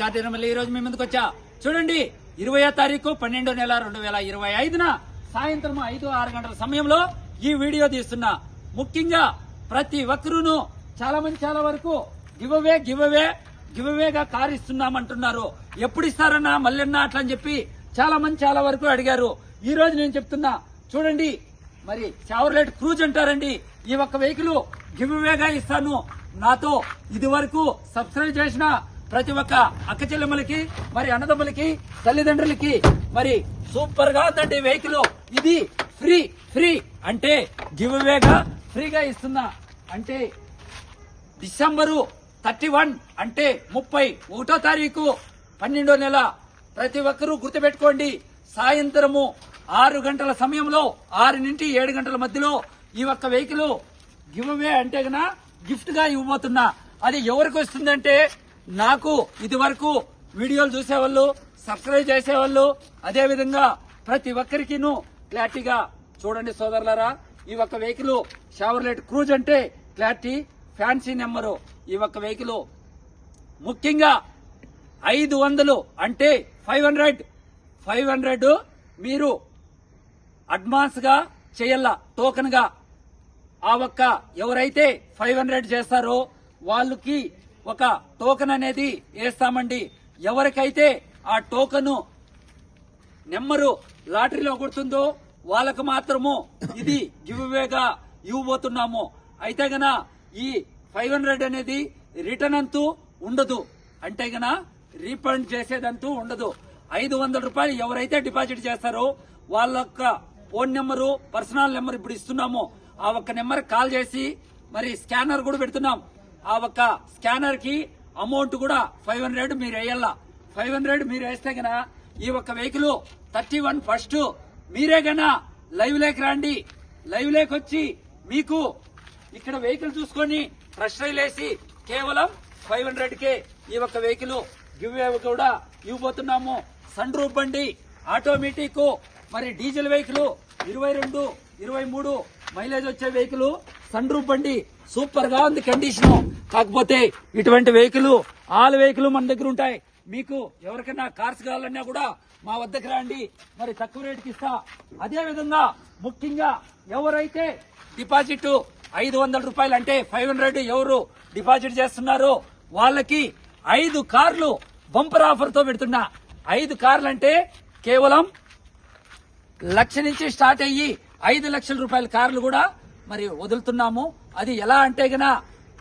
కార్తీక మళ్ళీ ఈ రోజు మీ ముందుకు వచ్చా. చూడండి ఇరవయో తారీఖు పన్నెండో నెల రెండు వేల ఇరవై ఐదున సాయంత్రం ఐదు ఆరు గంటల సమయంలో ఈ వీడియో తీస్తున్నా. ముఖ్యంగా ప్రతి ఒక్కరూను చాలా మంది చాలా వరకు give away give away give అవేగా ఇస్తున్నామంటున్నారు ఎప్పుడు ఇస్తారన్నా మళ్ళీ అట్లా అని చెప్పి చాలా మంది చాలా వరకు అడిగారు. ఈ రోజు నేను చెప్తున్నా చూడండి మరి చావర్లెట్ క్రూజ్ అంటారండి ఈ ఒక్క వెహికల్ గివ్ అవేగా ఇస్తాను. నాతో ఇది వరకు సబ్స్క్రైబ్ చేసిన ప్రతి ఒక్క అక్క చెల్లెమ్మలకి మరి అన్నదమ్ములకి తల్లిదండ్రులకి మరి సూపర్గా ఉందండి వెహికల్ ఇది ఫ్రీ ఫ్రీ అంటే గివ్ అవేగా ఫ్రీగా ఇస్తున్నా. అంటే డిసెంబరు థర్టీ వన్ అంటే ముప్పై ఒకటో తారీఖు పన్నెండో నెల. ప్రతి ఒక్కరూ గుర్తుపెట్టుకోండి సాయంత్రము ఆరు గంటల సమయంలో ఆరు నుండి ఏడు గంటల మధ్యలో ఈ ఒక్క వెహికల్ గివ్ అవే అంటే గిఫ్ట్గా ఇవ్వబోతున్నా. అది ఎవరికి వస్తుందంటే నాకు ఇది వరకు వీడియోలు చూసేవాళ్ళు సబ్స్క్రైబ్ చేసేవాళ్ళు అదే విధంగా ప్రతి ఒక్కరికిను క్లారిటీగా చూడండి సోదరులారా. ఈ ఒక్క వెహికల్ షావర్లెట్ క్రూజ్ అంటే క్లారిటీ ఫ్యాన్సీ నెంబరు. ఈ ఒక్క వెహికల్ ముఖ్యంగా ఐదు వందలు అంటే ఫైవ్ హండ్రెడ్. ఫైవ్ హండ్రెడ్ మీరు అడ్వాన్స్గా చేయాల టోకెన్గా ఆ ఒక్క ఎవరైతే ఫైవ్ హండ్రెడ్ చేస్తారో వాళ్ళకి ఒక టోకెన్ అనేది వేస్తామండి. ఎవరికైతే ఆ టోకను నెంబరు లాటరీలో కొడుతుందో వాళ్ళకు మాత్రము ఇది గివ్ అవేగా ఇవ్వబోతున్నాము. అయితే గన ఈ ఫైవ్ హండ్రెడ్ అనేది రిటర్న్ అంతూ ఉండదు. అంటే గన రీఫండ్ చేసేదంతూ ఉండదు. ఐదు వందల రూపాయలు ఎవరైతే డిపాజిట్ చేస్తారో వాళ్ళ యొక్క ఫోన్ నెంబరు పర్సనల్ నెంబర్ ఇప్పుడు ఇస్తున్నాము. ఆ ఒక్క నెంబర్ కాల్ చేసి మరి స్కానర్ కూడా పెడుతున్నాం. ఆ ఒక్క స్కానర్కి అమౌంట్ కూడా ఫైవ్ హండ్రెడ్ మీరు వేయాల. ఫైవ్ హండ్రెడ్ మీరు వేస్తే గన ఈ ఒక్క వెహికల్ థర్టీ వన్ ఫస్ట్ మీరే గన లైవ్ లేక్ రండి. లైవ్ లేక్ వచ్చి మీకు ఇక్కడ వెహికల్ చూసుకొని ఫ్రెష్ రైల్ వేసి కేవలం ఫైవ్ హండ్రెడ్ కే ఈ ఒక్క వెహికల్ గివ్ కూడా ఇవ్వబోతున్నాము. సన్ రూఫ్ బండి ఆటోమేటిక్ మరి డీజిల్ వెహికల్ ఇరవై రెండు ఇరవై మూడు మైలేజ్ వచ్చే వెహికల్ సన్ రూఫ్ బండి సూపర్గా ఉంది కండిషన్. కాకపోతే ఇటువంటి వెహికల్ ఆల్ వెహికల్ మన దగ్గర ఉంటాయి. మీకు ఎవరికైనా కార్స్ కావాలన్నా కూడా మా వద్దకు రండి. మరి తక్కువ రేటుకి ఇస్తా. అదే విధంగా ముఖ్యంగా ఎవరైతే డిపాజిట్ ఐదు వందల రూపాయలు అంటే ఫైవ్ హండ్రెడ్ ఎవరు డిపాజిట్ చేస్తున్నారో వాళ్ళకి ఐదు కార్లు బంపర్ ఆఫర్తో పెడుతున్నా. ఐదు కార్లు అంటే కేవలం లక్ష నుంచి స్టార్ట్ అయ్యి ఐదు లక్షల రూపాయల కార్లు కూడా మరి వదులుతున్నాము. అది ఎలా అంటే గన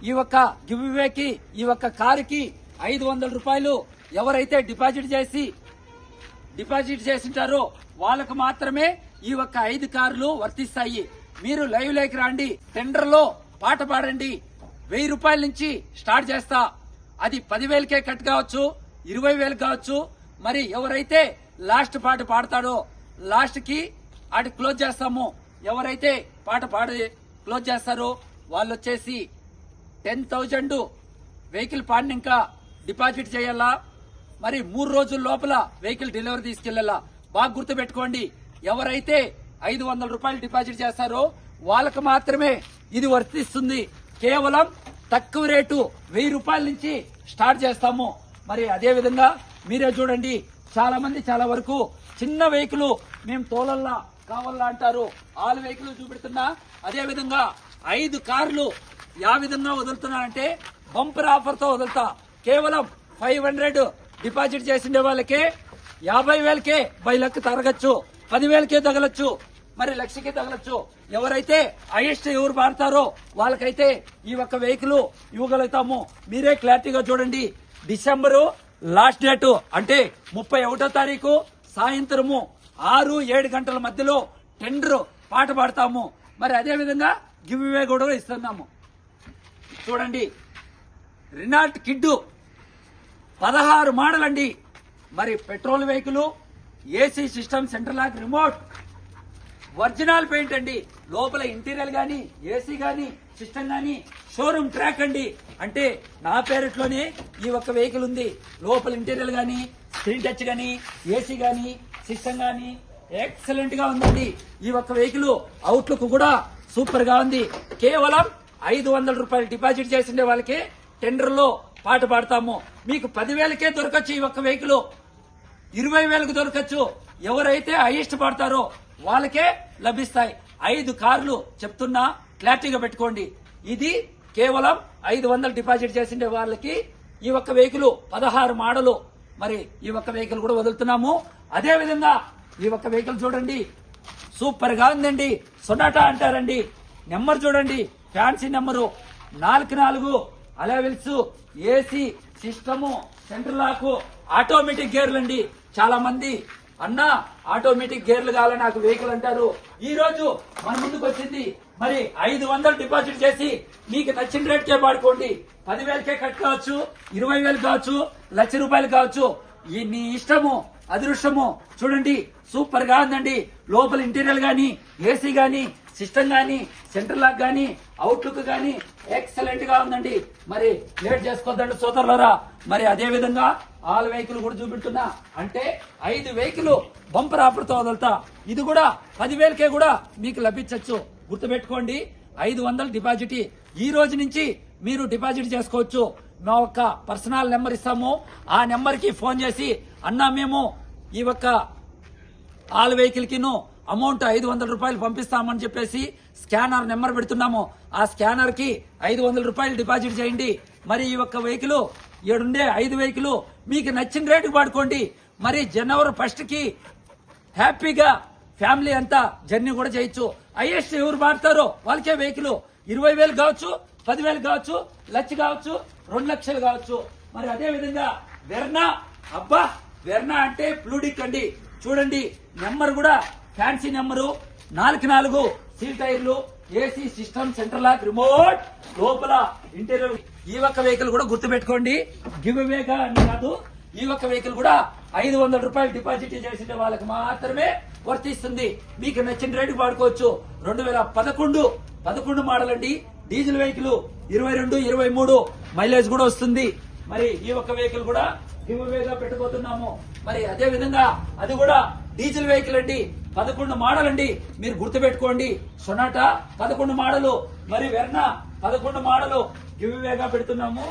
ఈ ఒక్క గివ్వేకి ఈ ఒక్క కారుకి ఐదు వందల రూపాయలు ఎవరైతే డిపాజిట్ చేసి డిపాజిట్ చేసింటారో వాళ్ళకు మాత్రమే ఈ ఒక్క ఐదు కార్లు వర్తిస్తాయి. మీరు లైవ్ లేకి రండి టెండర్లో పాట పాడండి. వెయ్యి రూపాయల నుంచి స్టార్ట్ చేస్తా. అది పదివేలకే కట్ కావచ్చు ఇరవై వేలు కావచ్చు. మరి ఎవరైతే లాస్ట్ పాట పాడతాడో లాస్ట్కి ఆడి క్లోజ్ చేస్తాము. ఎవరైతే పాట పాడి క్లోజ్ చేస్తారో వాళ్ళు వచ్చేసి టెన్ థౌజండ్ వెహికల్ పాడినాక డిపాజిట్ చేయాలా? మరి మూడు రోజుల లోపల వెహికల్ డెలివరీ తీసుకెళ్ళాలా బాగా గుర్తు పెట్టుకోండి ఎవరైతే ఐదు వందల రూపాయలు డిపాజిట్ చేస్తారో వాళ్ళకు మాత్రమే ఇది వర్తిస్తుంది. కేవలం తక్కువ రేటు వెయ్యి రూపాయల నుంచి స్టార్ట్ చేస్తాము. మరి అదే విధంగా మీరే చూడండి చాలా మంది చాలా వరకు చిన్న వెహికల్ మేము తోలల్లా కావాలా అంటారు. ఆల్ వెహికల్ చూపెడుతున్నా. అదే విధంగా ఐదు కార్లు యా విధంగా వదులుతున్నానంటే బంపర్ ఆఫర్తో వదులుతా. కేవలం ఫైవ్ హండ్రెడ్ డిపాజిట్ చేసిండే వాళ్ళకే యాభై వేలకే బై లక్ తరగచ్చు. పదివేలకే తగలచ్చు. మరి లక్షకే తగలచ్చు. ఎవరైతే హైయెస్ట్ ఎవరు పాడతారో వాళ్ళకైతే ఈ ఒక్క వెహికల్ ఇవ్వగలుగుతాము. మీరే క్లారిటీగా చూడండి. డిసెంబరు లాస్ట్ డేట్ అంటే ముప్పై ఒకటో తారీఖు సాయంత్రము ఆరు ఏడు గంటల మధ్యలో టెండర్ పాట పాడతాము. మరి అదే విధంగా గివ్ ఇవే కూడా ఇస్తున్నాము. చూడండి రినాల్ట్ కిడ్డు పదహారు మోడల్ అండి మరి petrol vehicle AC system central lock remote original paint అండి. లోపల ఇంటీరియర్ కానీ ఏసీ కానీ సిస్టమ్ కానీ షోరూమ్ ట్రాక్ అండి. అంటే నా పేరెట్లోనే ఈ ఒక్క వెహికల్ ఉంది. లోపల ఇంటీరియర్ కానీ స్క్రీన్ టచ్ కానీ ఏసీ కానీ సిస్టమ్ కానీ ఎక్సలెంట్గా ఉందండి. ఈ ఒక్క వెహికల్ అవుట్లుక్ కూడా సూపర్గా ఉంది. కేవలం ఐదు వందల రూపాయలు డిపాజిట్ చేసిండే వాళ్ళకి టెండర్లో పాట పాడతాము. మీకు పదివేలకే దొరకచ్చు ఈ ఒక్క వెహికల్. ఇరవై వేలకు దొరకచ్చు. ఎవరైతే హైయెస్ట్ పడతారో వాళ్ళకే లభిస్తాయి. ఐదు కార్లు చెప్తున్నా క్లారిటీగా పెట్టుకోండి. ఇది కేవలం ఐదు వందలు డిపాజిట్ చేసిండే వాళ్ళకి ఈ ఒక్క వెహికల్ పదహారు మోడలు. మరి ఈ ఒక్క వెహికల్ కూడా వదులుతున్నాము. అదే విధంగా ఈ ఒక్క వెహికల్ చూడండి. సూపర్గా ఉందండి. సొనాటా అంటారండి. నెంబర్ చూడండి. Fancy number. నాలుగు నాలుగు. Alloy wheels AC system. Central lock. Automatic గేర్లు అండి చాలా మంది. అన్న ఆటోమేటిక్ గేర్లు కావాలని నాకు వెహికల్ అంటారు. ఈ రోజు మన ముందుకు వచ్చింది. మరి ఐదు వందలు డిపాజిట్ చేసి మీకు నచ్చిన రేట్కే వాడుకోండి. పదివేలకే కట్ కావచ్చు ఇరవై వేలు కావచ్చు లక్ష రూపాయలు కావచ్చు. ఈ నీ ఇష్టము. అదృష్టము చూడండి సూపర్గా ఉందండి. లోపల ఇంటీరియర్ గానీ ఏసీ గానీ సిస్టమ్ గానీ సెంటర్ లాక్ గానీ అవుట్లుక్ గానీ ఎక్సలెంట్గా ఉందండి. మరి లేట్ చేసుకోవద్దండి సోదరులరా. మరి అదే విధంగా ఆల్ వెహికల్ కూడా చూపెట్టున్నా అంటే ఐదు వెహికల్ బంపర్ ఆఫర్తో వదులుతా. ఇది కూడా పదివేలకే కూడా మీకు లభించవచ్చు గుర్తుపెట్టుకోండి ఐదు వందల డిపాజిట్. ఈ రోజు నుంచి మీరు డిపాజిట్ చేసుకోవచ్చు. మా ఒక్క పర్సనల్ నెంబర్ ఇస్తాము. ఆ నెంబర్కి ఫోన్ చేసి అన్నా మేము ఈ ఒక్క ఆల్ వెహికల్కిను అమౌంట్ ఐదు వందల రూపాయలు పంపిస్తామని చెప్పేసి స్కానర్ నెంబర్ పెడుతున్నాము. ఆ స్కానర్కి ఐదు వందల రూపాయలు డిపాజిట్ చేయండి. మరి ఈ ఒక్క వెహికల్ ఏడుండే ఐదు వెహికల్ మీకు నచ్చిన రేటుకు వాడుకోండి. మరి జనవరి ఫస్ట్కి హ్యాపీగా ఫ్యామిలీ అంతా జర్నీ కూడా చేయొచ్చు. హైయెస్ట్ ఎవరు వాడతారో వాళ్ళకే వెహికల్. ఇరవై వేలు కావచ్చు పదివేలు కావచ్చు లక్ష కావచ్చు రెండు లక్షలు కావచ్చు. మరి అదే విధంగా వెర్నా అబ్బా వెర్నా అంటే ఫ్లూడిక్ అండి. చూడండి నెంబర్ కూడా ఫ్యాన్సీ నెంబరు. నాలుగు నాలుగు సీల్ టైర్లు AC system central lock remote లోపల ఇంటీరియర్ ఈ ఒక్క వెహికల్ కూడా గుర్తుపెట్టుకోండి. గివ్ అవేగా అని కాదు ఈ ఒక్క వెహికల్ కూడా ఐదు వందల రూపాయలు డిపాజిట్ చేసిన వాళ్ళకి మాత్రమే వర్తిస్తుంది. మీకు నచ్చిన రేటు వాడుకోవచ్చు. రెండు వేల పదకొండు పదకొండు మోడల్ అండి. డీజిల్ వెహికల్ ఇరవై రెండు ఇరవై మూడు మైలేజ్ కూడా వస్తుంది. మరి ఈ ఒక్క వెహికల్ కూడా గివ్ పెట్టబోతున్నాము. మరి అదే విధంగా అది కూడా డీజిల్ వెహికల్ అండి. పదకొండు మోడల్ అండి మీరు గుర్తుపెట్టుకోండి. సొనాటా పదకొండు మోడలు మరి వెర్నా పదకొండు మోడలు గివ్వేగా పెడుతున్నాము.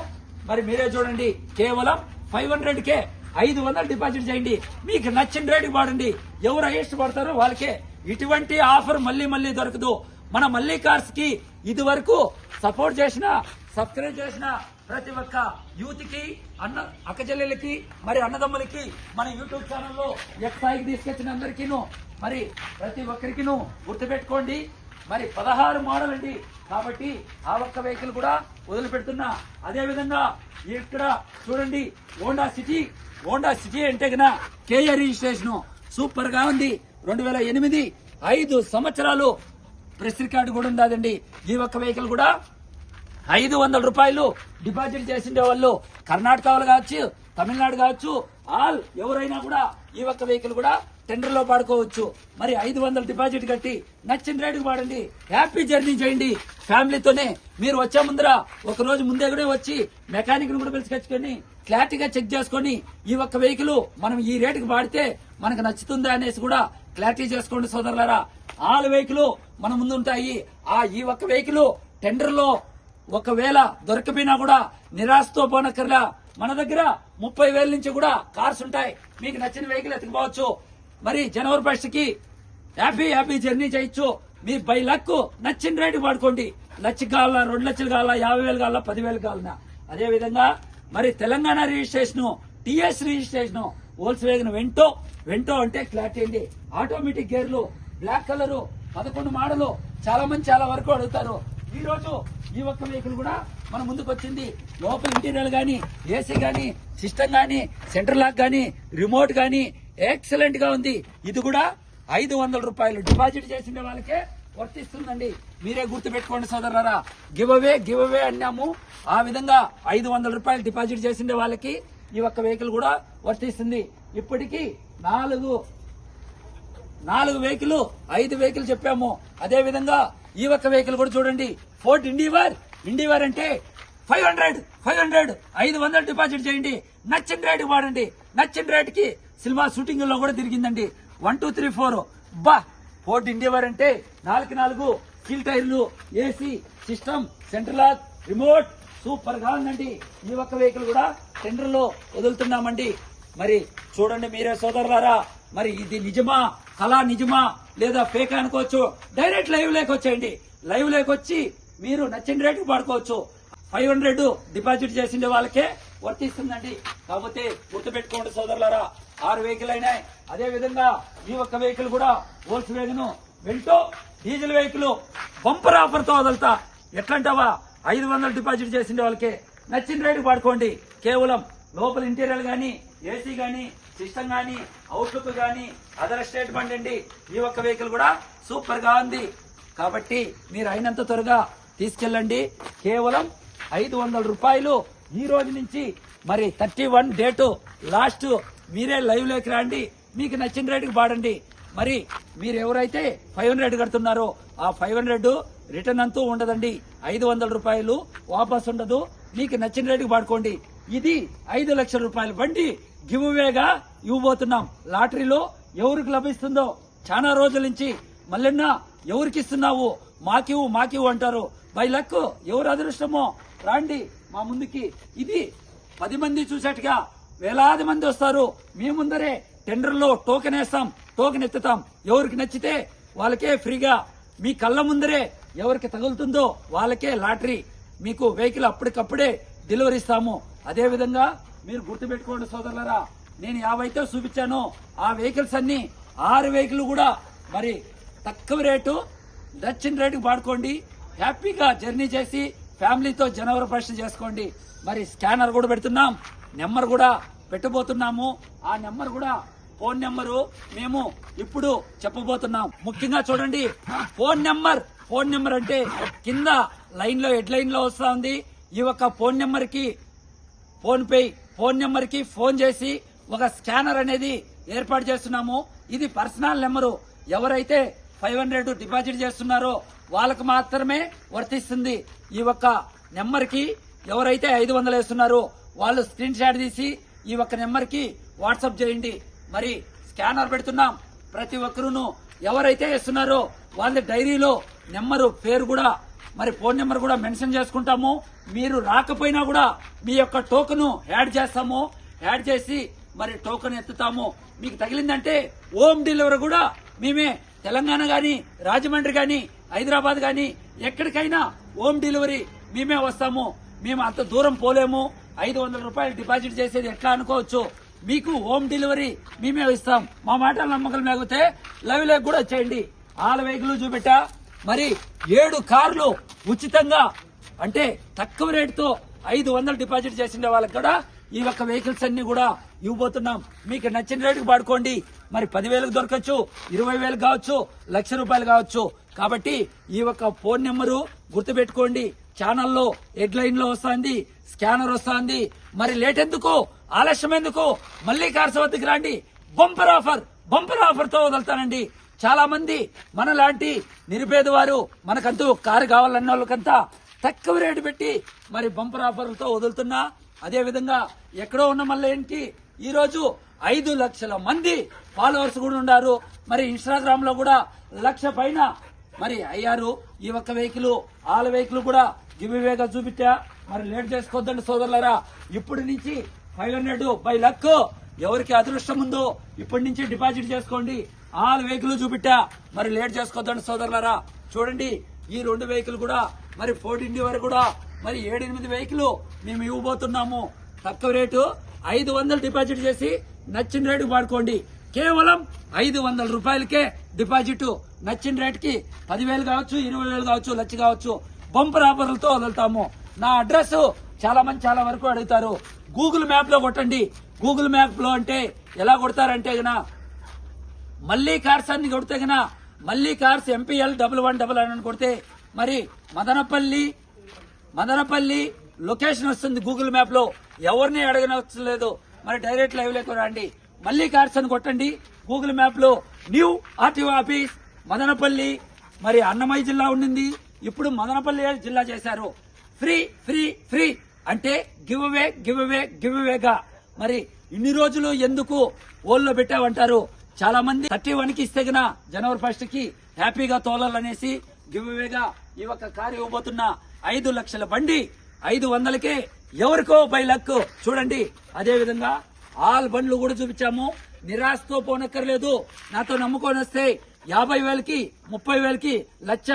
మరి మీరే చూడండి. కేవలం ఫైవ్ హండ్రెడ్ కే ఐదు వందలు డిపాజిట్ చేయండి. మీకు నచ్చిన రేటుకి వాడండి. ఎవరు హైయెస్ట్ పడతారో వాళ్ళకే ఇటువంటి ఆఫర్ మళ్ళీ మళ్ళీ దొరకదు. మన మల్లీ కార్స్కి ఇది వరకు సపోర్ట్ చేసిన సబ్స్క్రైబ్ చేసిన ప్రతి ఒక్క యూత్కి అన్న అక్కచెల్లెలకి మరి అన్నదమ్ములకి మన యూట్యూబ్ ఛానల్లో ఎక్సాయికి తీసుకొచ్చిన అందరికీను మరి ప్రతి ఒక్కరికిను గుర్తుపెట్టుకోండి. మరి పదహారు మోడల్ అండి కాబట్టి ఆ ఒక్క వెహికల్ కూడా వదిలిపెడుతున్నా. అదేవిధంగా ఇక్కడ చూడండి హోండా సిటీ. హోండా సిటీ అంటే గన కేఏ రిజిస్ట్రేషన్. సూపర్గా ఉంది. రెండు వేల ఎనిమిది ఐదు సంవత్సరాలు ప్రెస్ రికార్డు కూడా ఉందాదండి ఈ ఒక్క వెహికల్ కూడా ఐదు వందల రూపాయలు డిపాజిట్ చేసిండే వాళ్ళు. కర్ణాటక వాళ్ళు కావచ్చు తమిళనాడు కావచ్చు ఆల్ ఎవరైనా కూడా ఈ ఒక్క వెహికల్ కూడా టెండర్లో పాడుకోవచ్చు మరి ఐదు వందల డిపాజిట్ కట్టి నచ్చిన రేటుకు వాడండి. హ్యాపీ జర్నీ చేయండి. ఫ్యామిలీతోనే మీరు వచ్చే ముందర ఒక రోజు ముందే కూడా వచ్చి మెకానిక్ కూడా పిలుచుకొచ్చుకొని క్లారిటీగా చెక్ చేసుకొని ఈ ఒక్క వెహికల్ మనం ఈ రేటుకి వాడితే మనకు నచ్చుతుందా అనేసి కూడా క్లారిటీ చేసుకోండి సోదరులారా. ఆల్ వెహికల్ మన ముందు ఉంటాయి ఆ ఈ ఒక్క వెహికల్ టెండర్లో ఒకవేళ దొరకపోయినా కూడా నిరాశతో పోనక్కర్లా. మన దగ్గర ముప్పై వేల నుంచి కూడా కార్స్ ఉంటాయి. మీకు నచ్చిన వెహికల్ ఎత్తుకుపోవచ్చు. మరి జనవరి ఫస్ట్కి హ్యాపీ హ్యాపీ జర్నీ చేయొచ్చు. మీ బై లక్ నచ్చిన రేటు వాడుకోండి. లక్ష కావాలా రెండు లక్షలు కావాలా యాభై వేలు కావాలా పదివేలు కావాలన్నా అదేవిధంగా మరి Telangana registration TS registration Volkswagen Vento Vento అంటే క్లారిటీ అండి. ఆటోమేటిక్ గేర్లు బ్లాక్ కలర్ పదకొండు మోడలు చాలా మంది చాలా వరకు అడుగుతారు. ఈ రోజు ఈ ఒక్క వెహికల్ కూడా మన ముందుకు వచ్చింది. లోపల ఇంటీరియర్ కానీ ఏసీ కానీ సిస్టమ్ కానీ సెంటర్ లాక్ కానీ రిమోట్ కానీ ఎక్సలెంట్గా ఉంది. ఇది కూడా ఐదు వందల రూపాయలు డిపాజిట్ చేసిన వాళ్ళకే వర్తిస్తుందండి. మీరే గుర్తు పెట్టుకోండి సోదరులారా. గివ్ అవే గివ్ అవే అన్నాము. ఆ విధంగా ఐదు వందల రూపాయలు డిపాజిట్ చేసిన వాళ్ళకి ఈ ఒక్క వెహికల్ కూడా వర్తిస్తుంది. ఇప్పటికీ నాలుగు నాలుగు వెహికల్ ఐదు వెహికల్ చెప్పాము. అదే విధంగా ఈ ఒక్క వెహికల్ కూడా చూడండి. ఫోర్ట్ ఇండివార్ ఇండివార్ అంటే ఫైవ్ హండ్రెడ్ ఫైవ్ హండ్రెడ్ ఐదు వందలు డిపాజిట్ చేయండి. నచ్చిన రేటు వాడండి. నచ్చిన రేటుకి సినిమా షూటింగ్లో కూడా తిరిగిందండి. వన్ టూ త్రీ ఫోర్ బా! ఫోర్ట్ ఇండివార్ అంటే నాలుగు నాలుగు స్టీల్ టైర్లు AC system central lock remote సూపర్గా ఉందండి. ఈ ఒక్క వెహికల్ కూడా టెండర్లో వదులుతున్నామండి. మరి చూడండి మీరే సోదరులారా మరి ఇది నిజమా కళా నిజమా లేదా ఫేక్ అనుకోవచ్చు? డైరెక్ట్ లైవ్ లేకొచ్చేయండి లైవ్ లేకొచ్చి మీరు నచ్చిన రేటుకు పడుకోవచ్చు ఫైవ్ హండ్రెడ్ డిపాజిట్ చేసిండే వాళ్ళకే వర్తిస్తుందండి కాకపోతే గుర్తుపెట్టుకోండి సోదరులారా ఆరు వెహికల్ అయినాయి. అదే విధంగా ఈ ఒక్క వెహికల్ కూడా Volkswagen Vento diesel vehicle bumper ఆఫర్తో వదులుతా. ఎట్లంటావా? ఐదు వందలు డిపాజిట్ చేసిండే వాళ్ళకి. నచ్చిన రేటు పాడుకోండి కేవలం లోపల ఇంటీరియర్ గానీ ఏసీ గానీ సిస్టమ్ గానీ అవుట్లుక్ గానీ అదర్ స్టేట్ బండి అండి. ఈ ఒక్క వెహికల్ కూడా సూపర్గా ఉంది. కాబట్టి మీరు అయినంత త్వరగా తీసుకెళ్ళండి. కేవలం ఐదు వందల రూపాయలు ఈ రోజు నుంచి మరి థర్టీ వన్ డేటు లాస్ట్ మీరే లైవ్లోకి రండి. మీకు నచ్చిన రేటుకి పాడండి మరి మీరు ఎవరైతే ఫైవ్ హండ్రెడ్ కడుతున్నారో ఆ ఫైవ్ హండ్రెడ్ రిటర్న్ అంతూ ఉండదండి. ఐదు వందల రూపాయలు వాపస్ ఉండదు. మీకు నచ్చిన రేటుకి పాడుకోండి ఇది ఐదు లక్షల రూపాయల. బండి గివ్ అవేగా ఇవ్వబోతున్నాం. లాటరీలో ఎవరికి లభిస్తుందో చాలా రోజుల నుంచి మల్లెన్న ఎవరికి ఇస్తున్నావు మాకివు మాకివు అంటారు. బై లక్ ఎవరు అదృష్టమో? రాండి మా ముందుకి. ఇది పది మంది చూసేట్టుగా వేలాది మంది వస్తారు. మీ ముందరే టెండర్లో టోకెన్ వేస్తాం టోకెన్ ఎత్తుతాం. ఎవరికి నచ్చితే వాళ్ళకే ఫ్రీగా మీ కళ్ళ ముందరే ఎవరికి తగులుతుందో వాళ్ళకే లాటరీ. మీకు వెహికల్ అప్పటికప్పుడే డెలివరీ ఇస్తాము. అదేవిధంగా మీరు గుర్తుపెట్టుకోండి సోదరులరా నేను యాభైతో చూపించాను. ఆ వెహికల్స్ అన్ని ఆరు వెహికల్ కూడా మరి తక్కువ రేటు నచ్చిన రేటుకి పాడుకోండి హ్యాపీగా జర్నీ చేసి ఫ్యామిలీతో జనవరి ప్రశ్న చేసుకోండి. మరి స్కానర్ కూడా పెడుతున్నాం నెంబర్ కూడా పెట్టబోతున్నాము. ఆ నెంబర్ కూడా ఫోన్ నెంబరు మేము ఇప్పుడు చెప్పబోతున్నాం. ముఖ్యంగా చూడండి ఫోన్ నెంబర్ ఫోన్ నెంబర్ అంటే కింద లైన్లో హెడ్ లైన్లో వస్తా ఉంది. ఈ యొక్క ఫోన్ నెంబర్కి ఫోన్ పే ఫోన్ నెంబర్కి ఫోన్ చేసి ఒక స్కానర్ అనేది ఏర్పాటు చేస్తున్నాము. ఇది పర్సనల్ నెంబరు. ఎవరైతే ఫైవ్ హండ్రెడ్ డిపాజిట్ చేస్తున్నారో వాళ్ళకు మాత్రమే వర్తిస్తుంది. ఈ ఒక్క నెంబర్కి ఎవరైతే ఐదు వందలు వేస్తున్నారో వాళ్ళు స్క్రీన్ షాట్ తీసి ఈ ఒక్క నెంబర్కి వాట్సాప్ చేయండి. మరి స్కానర్ పెడుతున్నాం. ప్రతి ఒక్కరూ ఎవరైతే వేస్తున్నారో వాళ్ళ డైరీలో నెంబరు పేరు కూడా మరి ఫోన్ నెంబర్ కూడా మెన్షన్ చేసుకుంటాము. మీరు రాకపోయినా కూడా మీ యొక్క టోకెన్ యాడ్ చేస్తాము. యాడ్ చేసి మరి టోకెన్ ఎత్తుతాము. మీకు తగిలిందంటే హోమ్ డెలివరీ కూడా మేమే తెలంగాణ కానీ రాజమండ్రి కానీ హైదరాబాద్ కానీ ఎక్కడికైనా హోమ్ డెలివరీ మేమే వస్తాము. మేము అంత దూరం పోలేము. ఐదు వందల రూపాయలు డిపాజిట్ చేసేది ఎట్లా అనుకోవచ్చు? మీకు హోమ్ డెలివరీ మేమే ఇస్తాం. మా మాటలు నమ్మకం లేకపోతే లైవ్ లేక కూడా వచ్చేయండి ఆల వెహికల్ చూపెట్టా. మరి ఏడు కార్లు ఉచితంగా అంటే తక్కువ రేటుతో ఐదు వందలు డిపాజిట్ చేసిన వాళ్ళకి కూడా ఈ యొక్క వెహికల్స్ అన్ని కూడా ఇవ్వబోతున్నాం. మీకు నచ్చిన రేటుకు పాడుకోండి మరి పదివేలకు దొరకచ్చు ఇరవై వేలు కావచ్చు లక్ష రూపాయలు కావచ్చు. కాబట్టి ఈ యొక్క ఫోన్ నెంబరు గుర్తుపెట్టుకోండి. ఛానల్లో హెడ్ లైన్ వస్తుంది స్కానర్ వస్తుంది. మరి లేట్ ఎందుకు? ఆలస్యం ఎందుకు? మళ్ళీ కార్స్ వద్దకు రండి. బంపర్ ఆఫర్ బంపర్ ఆఫర్తో వదులుతానండి. చాలా మంది మన లాంటి నిరుపేద వారు మనకంటూ కారు కావాలన్న వాళ్ళకంతా తక్కువ రేటు పెట్టి మరి బంపర్ ఆఫర్లతో వదులుతున్నా. అదే విధంగా ఎక్కడో ఉన్న మళ్ళీ ఏంటి? ఈరోజు ఐదు లక్షల మంది ఫాలోవర్స్ కూడా ఉన్నారు. మరి ఇన్స్టాగ్రామ్లో కూడా లక్ష పైన మరి అయ్యారు. ఈ ఒక్క వెహికల్ ఆల వెహికల్ కూడా గివివేగా చూపించా మరి లేట్ చేసుకోవద్దండి సోదరులారా. ఇప్పటి నుంచి ఫైవ్ హండ్రెడ్ బై లక్. ఎవరికి అదృష్టం ఉందో ఇప్పటి నుంచి డిపాజిట్ చేసుకోండి. ఆల్ వెహికల్ చూపిట్టా. మరి లేట్ చేసుకోద్దండి సోదరులారా. చూడండి ఈ రెండు వెహికల్ కూడా మరి ఫోర్టీన్ వరకు కూడా మరి ఏడెనిమిది వెహికల్ మేము ఇవ్వబోతున్నాము. తక్కువ రేటు ఐదు వందలు డిపాజిట్ చేసి నచ్చిన రేటు వాడుకోండి. కేవలం ఐదు వందల రూపాయలకే డిపాజిట్. నచ్చిన రేటుకి పదివేలు కావచ్చు ఇరవై వేలు కావచ్చు లక్ష కావచ్చు బంపర్ ఆఫర్లతో వదులుతాము. నా అడ్రస్ చాలా మంది చాలా వరకు అడుగుతారు గూగుల్ మ్యాప్లో కొట్టండి. గూగుల్ మ్యాప్లో అంటే ఎలా కొడతారంటే గన మళ్ళీ కార్స్ అన్ని కొడితే గన మళ్ళీ cars MPL double one double అని కొడితే మరి మదనపల్లి మదనపల్లి లొకేషన్ వస్తుంది గూగుల్ మ్యాప్లో. ఎవరిని అడగనవసలేదు మరి డైరెక్ట్ లైవ్ లేకు రండి. మళ్ళీ కార్స్ అని కొట్టండి. గూగుల్ మ్యాప్లో న్యూ ఆర్టీఓ ఆఫీస్ మదనపల్లి మరి అన్నమయ్య జిల్లా ఉండింది. ఇప్పుడు మదనపల్లి జిల్లా చేశారు. ఫ్రీ ఫ్రీ ఫ్రీ అంటే give away give away give అవేగా మరి ఇన్ని రోజులు ఎందుకు ఓల్లో పెట్టావంటారు? చాలా మంది థర్టీ వన్కి ఇస్తే గన జనవరి ఫస్ట్కి హ్యాపీగా తోలాలనేసి గివ్ అవేగా ఈ ఒక్క కారు ఇవ్వబోతున్న ఐదు లక్షల బండి ఐదు వందలకే ఎవరికో బై లక్. చూడండి అదే విధంగా ఆల్ బండ్లు కూడా చూపించాము. నిరాశతో పోనక్కర్లేదు. నాతో నమ్ముకొని వస్తే యాభై వేలకి ముప్పై వేలకి లక్ష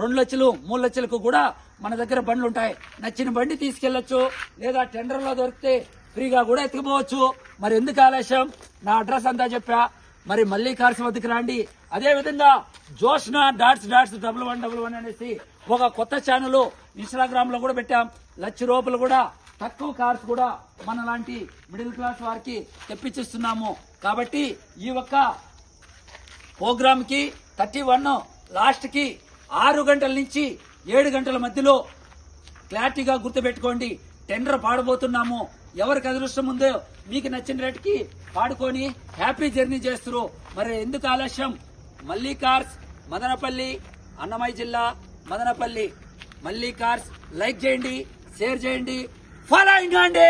రెండు లక్షలు మూడు లక్షలకు కూడా మన దగ్గర బండ్లు ఉంటాయి నచ్చిన బండి తీసుకెళ్ళొచ్చు లేదా టెండర్లో దొరికితే ఫ్రీగా కూడా ఎత్తుకుపోవచ్చు. మరి ఎందుకు ఆలస్యం? నా అడ్రస్ అంతా చెప్పా. మరి మళ్ళీ కార్స్ వద్దకు రండి. అదేవిధంగా Jyoshna dots dots double one double one అనేసి ఒక కొత్త ఛానల్ ఇన్స్టాగ్రామ్లో కూడా పెట్టాం. లక్ష రూపాయలు కూడా తక్కువ కార్స్ కూడా మన లాంటి మిడిల్ క్లాస్ వారికి తెప్పించిస్తున్నాము కాబట్టి ఈ ఒక్క ప్రోగ్రామ్కి థర్టీ వన్ లాస్ట్కి ఆరు గంటల నుంచి ఏడు గంటల మధ్యలో క్లారిటీగా గుర్తుపెట్టుకోండి. టెండర్ పాడబోతున్నాము. ఎవరికి అదృష్టం ఉందో మీకు నచ్చిన రేటుకి పాడుకొని హ్యాపీ జర్నీ చేస్తారు. మరి ఎందుకు ఆలస్యం? మల్లీ కార్స్ మదనపల్లి అన్నమయ్య జిల్లా మదనపల్లి. మల్లీ కార్స్ లైక్ చేయండి షేర్ చేయండి. ఫాలోయింగ్ అండి!